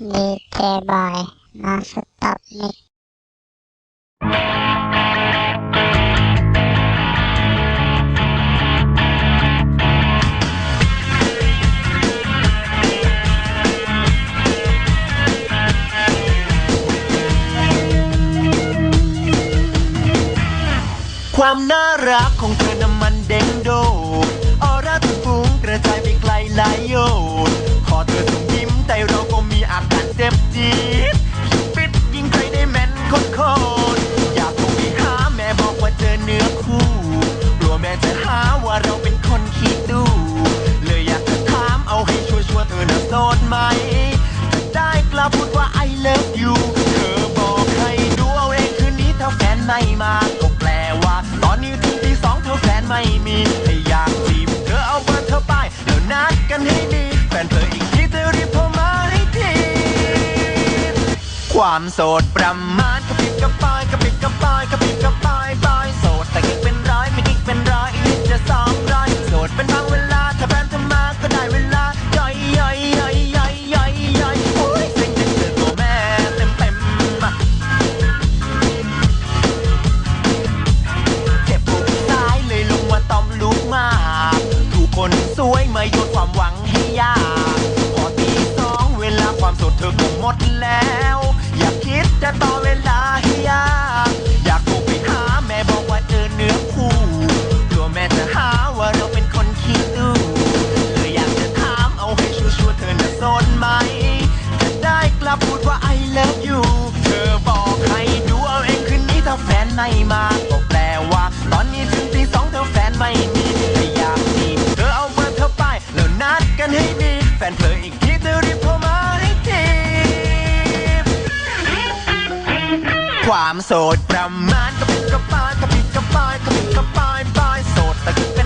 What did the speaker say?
ดีเจบอยมาสต็อปมิกความน่ารักของเธอน้ำมันเด้งโดดออร่าทุกฟุ้งกระจายไปไกลหลายโยน วร์ๆเธอน่ะโสดไหมถ้าได้กล้าพูดว่า I love you เธอบอกให้ดูเอาเองคืนนี้ถ้าแฟนไม่มาก็แปลว่า ตอนนี้ถึงตีสองเธอแฟนไม่มีถ้าอยากจีบเธอเอาเบอร์เธอไปแล้วนัดกันให้ดี แฟนเธออีกทีเธอรีบโทรมาให้ทีความโสดประมาณกระปิบกระปายกระปิบกระปาย ให้ยากพอตีสองเวลาความโสดเธอก็หมดแล้ว อยากคิดจะต่อเวลาให้ยาก อยากโทรไปหาแม่บอกว่าเจอเนื้อคู่กลัวแม่จะหาว่าเราเป็นคนขี้ดูเลยอยากจะถามเอาให้ชัวร์ๆเธอน่ะโสดไหมจะได้กลับพูดว่า I love you เธอบอกให้ดูเอาเองคืนนี้ถ้าแฟนไม่มา ความโสดประมาณกระปิดกระปายกระปิดกระปายกระปิดกระปายปายโสดแต่